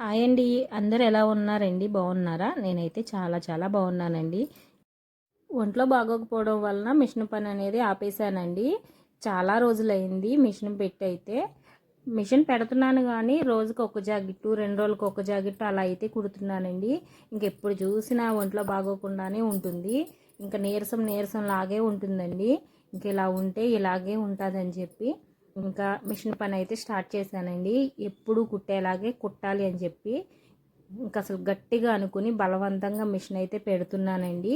Hi అండి. అందరు ఎలా ఉన్నారండి? బాగున్నారా? నేనైతే చాలా చాలా బాగున్నానండి. ఒంట్లో బాగోకపోవడం వలన మిషన్ పని అనేది ఆపేశానండి. చాలా రోజులైంది మిషన్ పెట్టి అయితే మిషన్ పెడుతున్నాను కానీ రోజుకి ఒక జాకెట్టు రెండు రోజులకు ఒక జాకెట్టు అలా అయితే కుడుతున్నానండి. ఇంకెప్పుడు చూసినా ఒంట్లో బాగోకుండానే ఉంటుంది. ఇంకా నీరసం నీరసం లాగే ఉంటుందండి. ఇంక ఇలా ఉంటే ఇలాగే ఉంటుందని చెప్పి ఇంకా మిషన్ పని అయితే స్టార్ట్ చేశానండి. ఎప్పుడు కుట్టేలాగే కుట్టాలి అని చెప్పి ఇంకా అసలు గట్టిగా అనుకుని బలవంతంగా మిషన్ అయితే పెడుతున్నానండి.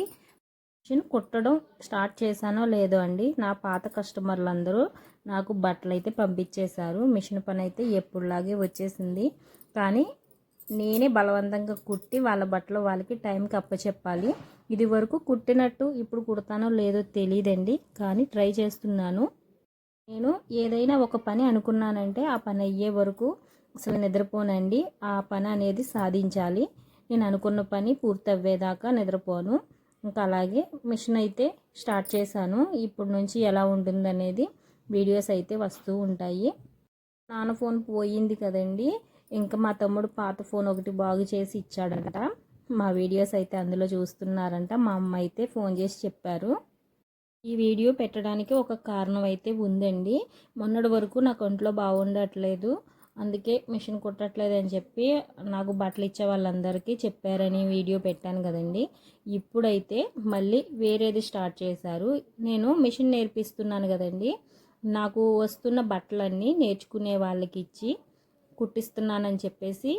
మిషన్ కుట్టడం స్టార్ట్ చేశానో లేదో అండి నా పాత కస్టమర్లు అందరూ నాకు బట్టలు అయితే పంపించేశారు. మిషన్ పని అయితే ఎప్పుడులాగే వచ్చేసింది. కానీ నేనే బలవంతంగా కుట్టి వాళ్ళ బట్టలు వాళ్ళకి టైంకి అప్పచెప్పాలి. ఇది వరకు కుట్టినట్టు ఇప్పుడు కుడతానో లేదో తెలియదండి కానీ ట్రై చేస్తున్నాను. నేను ఏదైనా ఒక పని అనుకున్నానంటే ఆ పని అయ్యే వరకు అసలు నిద్రపోనండి. ఆ పని అనేది సాధించాలి. నేను అనుకున్న పని పూర్తి అవ్వేదాకా నిద్రపోను. ఇంకా అలాగే మిషన్ అయితే స్టార్ట్ చేశాను. ఇప్పటి నుంచి ఎలా ఉంటుందనేది వీడియోస్ అయితే వస్తూ ఉంటాయి. నాన్న ఫోన్ పోయింది కదండి. ఇంకా మా తమ్ముడు పాత ఫోన్ ఒకటి బాగు చేసి ఇచ్చాడంట. మా వీడియోస్ అయితే అందులో చూస్తున్నారంట. మా అమ్మ అయితే ఫోన్ చేసి చెప్పారు. ఈ వీడియో పెట్టడానికి ఒక కారణం అయితే ఉందండి. మొన్నటి వరకు నాకు ఒంట్లో బాగుండట్లేదు. అందుకే మిషన్ కుట్టట్లేదు అని చెప్పి నాకు బట్టలు ఇచ్చే వాళ్ళందరికీ చెప్పారని వీడియో పెట్టాను కదండి. ఇప్పుడైతే మళ్ళీ వేరేది స్టార్ట్ చేశారు. నేను మిషన్ నేర్పిస్తున్నాను కదండి. నాకు వస్తున్న బట్టలన్నీ నేర్చుకునే వాళ్ళకి ఇచ్చి కుట్టిస్తున్నానని చెప్పేసి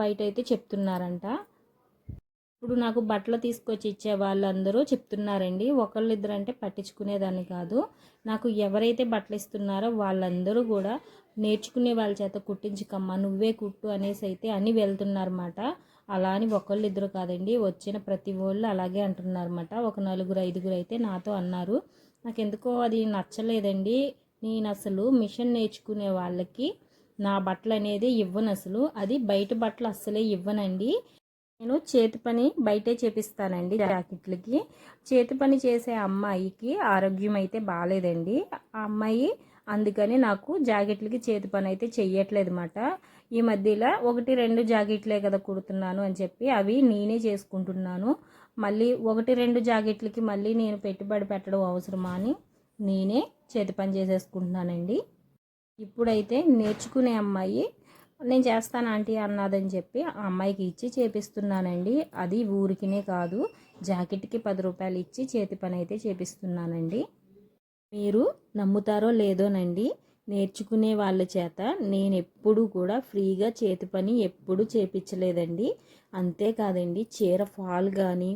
బయట అయితే చెప్తున్నారంట. ఇప్పుడు నాకు బట్టలు తీసుకొచ్చి ఇచ్చే వాళ్ళందరూ చెప్తున్నారండి. ఒకళ్ళిద్దరు అంటే పట్టించుకునేదాన్ని కాదు. నాకు ఎవరైతే బట్టలు ఇస్తున్నారో వాళ్ళందరూ కూడా నేర్చుకునే వాళ్ళ చేత కుట్టించుకమ్మా నువ్వే కుట్టు అనేసి అయితే అని వెళ్తున్నారన్నమాట. అలా అని ఒకళ్ళిద్దరు కాదండి వచ్చిన ప్రతి వాళ్ళు అలాగే అంటున్నారన్నమాట. ఒక నలుగురు ఐదుగురు అయితే నాతో అన్నారు. నాకు ఎందుకో అది నచ్చలేదండి. నేను అసలు మిషన్ నేర్చుకునే వాళ్ళకి నా బట్టలు అనేది ఇవ్వను అసలు. అది బయట బట్టలు అస్సలే ఇవ్వనండి. నేను చేతి పని బయటే చేపిస్తానండి జాకెట్లకి. చేతి పని చేసే అమ్మాయికి ఆరోగ్యం అయితే బాగాలేదండి ఆ అమ్మాయి అందుకని నాకు జాకెట్లకి చేతి పని అయితే చెయ్యట్లేదు అనమాట ఈ మధ్యలో ఒకటి రెండు జాకెట్లే కదా కుడుతున్నాను అని చెప్పి అవి నేనే చేసుకుంటున్నాను. మళ్ళీ ఒకటి రెండు జాకెట్లకి మళ్ళీ నేను పెట్టుబడి పెట్టడం అవసరమా అని నేనే చేతి పని చేసేసుకుంటున్నానండి. ఇప్పుడైతే నేర్చుకునే అమ్మాయి నేను చేస్తాను ఆంటీ అన్నదని చెప్పి ఆ అమ్మాయికి ఇచ్చి చేపిస్తున్నానండి. అది ఊరికినే కాదు. జాకెట్కి పది రూపాయలు ఇచ్చి చేతి పని అయితే చేపిస్తున్నానండి. మీరు నమ్ముతారో లేదోనండి నేర్చుకునే వాళ్ళ చేత నేను ఎప్పుడు కూడా ఫ్రీగా చేతి పని ఎప్పుడు చేపించలేదండి. అంతేకాదండి చీర ఫాల్ కానీ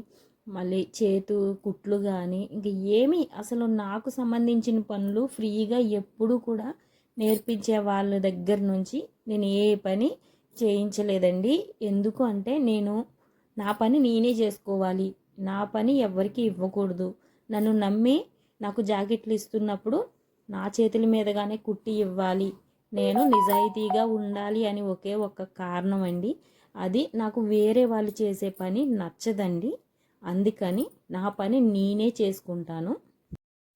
మళ్ళీ చేతు కుట్లు కానీ ఇంక ఏమి అసలు నాకు సంబంధించిన పనులు ఫ్రీగా ఎప్పుడు కూడా నేర్పించే వాళ్ళ దగ్గర నుంచి నేను ఏ పని చేయించలేదండి. ఎందుకు అంటే నేను నా పని నేనే చేసుకోవాలి. నా పని ఎవ్వరికీ ఇవ్వకూడదు. నన్ను నమ్మి నాకు జాకెట్లు ఇస్తున్నప్పుడు నా చేతుల మీదగానే కుట్టి ఇవ్వాలి. నేను నిజాయితీగా ఉండాలి అని ఒకే ఒక్క కారణం అండి అది నాకు వేరే వాళ్ళు చేసే పని నచ్చదండి. అందుకని నా పని నేనే చేసుకుంటాను.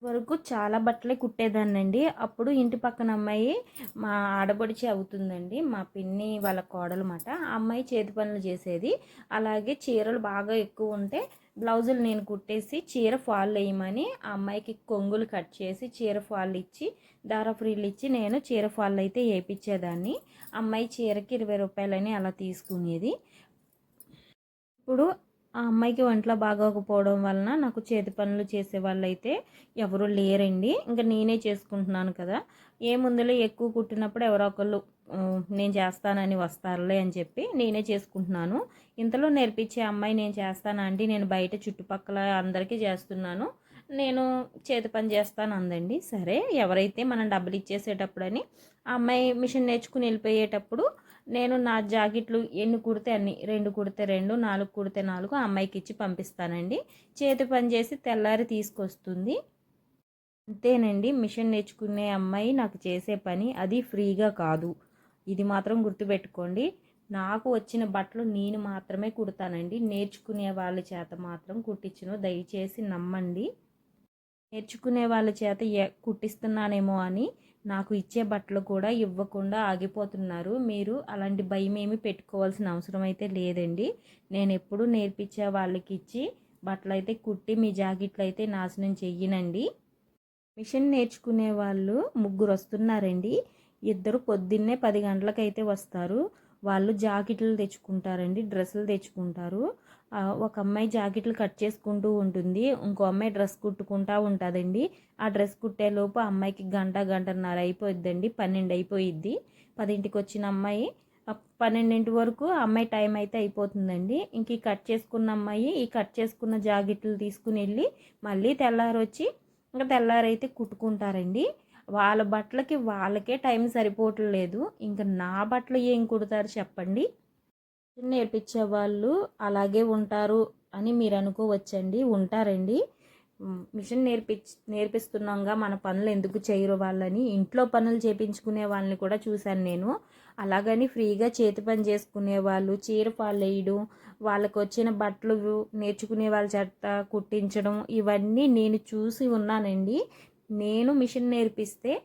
వరకు చాలా బట్టలే కుట్టేదాన్నండి. అప్పుడు ఇంటి పక్కన అమ్మాయి మా ఆడబడిచి అవుతుందండి మా పిన్ని వాళ్ళ కోడలమాట. ఆ అమ్మాయి చేతి పనులు చేసేది. అలాగే చీరలు బాగా ఎక్కువ ఉంటే బ్లౌజులు నేను కుట్టేసి చీర ఫాల్ వేయమని ఆ అమ్మాయికి కొంగులు కట్ చేసి చీర ఫాల్ ఇచ్చి దార ఫ్రీలు ఇచ్చి నేను చీర ఫాల్ అయితే వేయించేదాన్ని. అమ్మాయి చీరకి ఇరవై రూపాయలని అలా తీసుకునేది. ఇప్పుడు ఆ అమ్మాయికి ఒంట్లో బాగోకపోవడం వలన నాకు చేతి పనులు చేసే వాళ్ళైతే అయితే ఎవరు లేరండి. ఇంకా నేనే చేసుకుంటున్నాను కదా. ఏ ముందులో ఎక్కువ కుట్టినప్పుడు ఎవరో ఒకళ్ళు నేను చేస్తానని వస్తారులే అని చెప్పి నేనే చేసుకుంటున్నాను. ఇంతలో నేర్పించే అమ్మాయి నేను చేస్తాను అంటే నేను బయట చుట్టుపక్కల అందరికీ చేస్తున్నాను నేను చేతి పని చేస్తాను అందండి. సరే ఎవరైతే మనం డబ్బులు ఇచ్చేసేటప్పుడని ఆ అమ్మాయి మిషన్ నేర్చుకుని వెళ్ళిపోయేటప్పుడు నేను నా జాకెట్లు ఎన్ని కుడితే అన్ని రెండు కుడితే రెండు నాలుగు కుడితే నాలుగు అమ్మాయికి ఇచ్చి పంపిస్తానండి. చేతి పని చేసి తెల్లారి తీసుకొస్తుంది. అంతేనండి మిషన్ నేర్చుకునే అమ్మాయి నాకు చేసే పని అది ఫ్రీగా కాదు. ఇది మాత్రం గుర్తుపెట్టుకోండి నాకు వచ్చిన బట్టలు నేను మాత్రమే కుడతానండి. నేర్చుకునే వాళ్ళ చేత మాత్రం కుట్టించను దయచేసి నమ్మండి. నేర్చుకునే వాళ్ళ చేత కుట్టిస్తున్నానేమో అని నాకు ఇచ్చే బట్టలు కూడా ఇవ్వకుండా ఆగిపోతున్నారు. మీరు అలాంటి భయం ఏమి పెట్టుకోవాల్సిన అవసరం అయితే లేదండి. నేను ఎప్పుడు నేర్పించే వాళ్ళకి ఇచ్చి బట్టలు అయితే కుట్టి మీ జాకెట్లు అయితే నాశనం చెయ్యనండి. మిషన్ నేర్చుకునే వాళ్ళు ముగ్గురు వస్తున్నారండి ఇద్దరు పొద్దున్నే పది గంటలకైతే వస్తారు. వాళ్ళు జాకెట్లు తెచ్చుకుంటారండి డ్రెస్సులు తెచ్చుకుంటారు. ఒక అమ్మాయి జాకెట్లు కట్ చేసుకుంటూ ఉంటుంది ఇంకో అమ్మాయి డ్రెస్ కుట్టుకుంటా ఉంటుందండి. ఆ డ్రెస్ కుట్టేలోపు అమ్మాయికి గంట గంటన్నర అయిపోయిద్దండి పన్నెండు అయిపోయిద్ది. పదింటికి వచ్చిన అమ్మాయి పన్నెండింటి వరకు అమ్మాయి టైం అయితే అయిపోతుందండి. ఇంక ఈ కట్ చేసుకున్న అమ్మాయి ఈ కట్ చేసుకున్న జాకెట్లు తీసుకుని వెళ్ళి మళ్ళీ తెల్లారి వచ్చి ఇంకా తెల్లారైతే కుట్టుకుంటారండి. వాళ్ళ బట్టలకి వాళ్ళకే టైం సరిపోవట్లేదు ఇంకా నా బట్టలు ఏం కుడతారు చెప్పండి. నేర్పించే వాళ్ళు అలాగే ఉంటారు అని మీరు అనుకోవచ్చండి. ఉంటారండి. మిషన్ నేర్పించ నేర్పిస్తున్నాంగా మన పనులు ఎందుకు చేయరు వాళ్ళని. ఇంట్లో పనులు చేపించుకునే వాళ్ళని కూడా చూశాను నేను. అలాగని ఫ్రీగా చేతి పని చేసుకునే వాళ్ళు చీర పాలేయడం వేయడం వచ్చిన బట్టలు నేర్చుకునే వాళ్ళ చెత్త కుట్టించడం ఇవన్నీ నేను చూసి ఉన్నానండి. నేను మిషన్ నేర్పిస్తే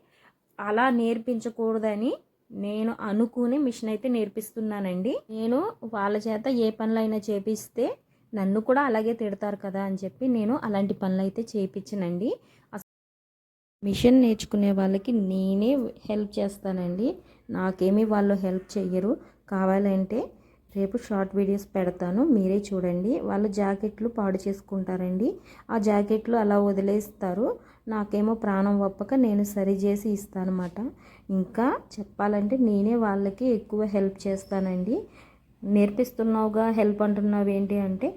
అలా నేర్పించకూడదని నేను అనుకుని మిషన్ అయితే నేర్పిస్తున్నానండి. నేను వాళ్ళ చేత ఏ పనులైనా చేపిస్తే నన్ను కూడా అలాగే తిడతారు కదా అని చెప్పి నేను అలాంటి పనులు అయితే చేయించనండి మిషన్ నేర్చుకునే వాళ్ళకి నేనే హెల్ప్ చేస్తానండి. నాకేమీ వాళ్ళు హెల్ప్ చెయ్యరు. కావాలంటే రేపు షార్ట్ వీడియోస్ పెడతాను. మీరే చూడండి. వాళ్ళు జాకెట్లు పాడు చేసుకుంటారండి. ఆ జాకెట్లు అలా వదిలేస్తారు. నాకేమో ప్రాణం ఒప్పక నేను సరి చేసి ఇస్తానమాట. ఇంకా చెప్పాలంటే నేనే వాళ్ళకి ఎక్కువ హెల్ప్ చేస్తానండి. నేర్పిస్తున్నావుగా హెల్ప్ అంటున్నావు ఏంటి అంటే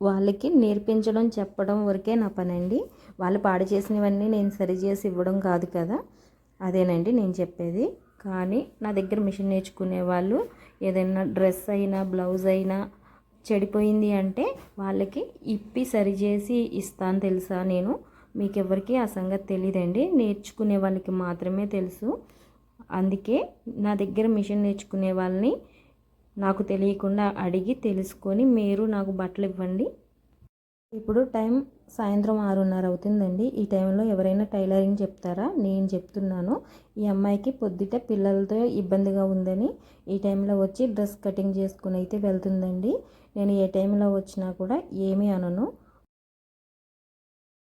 వాళ్ళకి నేర్పించడం చెప్పడం వరకే నా పని అండి వాళ్ళు పాడు చేసినవన్నీ నేను సరి చేసి ఇవ్వడం కాదు కదా. అదేనండి నేను చెప్పేది. కానీ నా దగ్గర మిషన్ నేర్చుకునే వాళ్ళు ఏదైనా డ్రెస్ అయినా బ్లౌజ్ అయినా చెడిపోయింది అంటే వాళ్ళకి ఇప్పి సరిచేసి ఇస్తాను తెలుసా నేను. మీకు ఎవరికి ఆ సంగతి తెలియదండి నేర్చుకునే వాళ్ళకి మాత్రమే తెలుసు. అందుకే నా దగ్గర మిషన్ నేర్చుకునే వాళ్ళని నాకు తెలియకుండా అడిగి తెలుసుకొని మీరు నాకు బట్టలు ఇవ్వండి. ఇప్పుడు టైం సాయంత్రం ఆరున్నర అవుతుందండి. ఈ టైంలో ఎవరైనా టైలరింగ్ చెప్తారా? నేను చెప్తున్నాను. ఈ అమ్మాయికి పొద్దుట పిల్లలతో ఇబ్బందిగా ఉందని ఈ టైంలో వచ్చి డ్రెస్ కటింగ్ చేసుకుని అయితే వెళ్తుందండి. నేను ఏ టైంలో వచ్చినా కూడా ఏమీ అనను.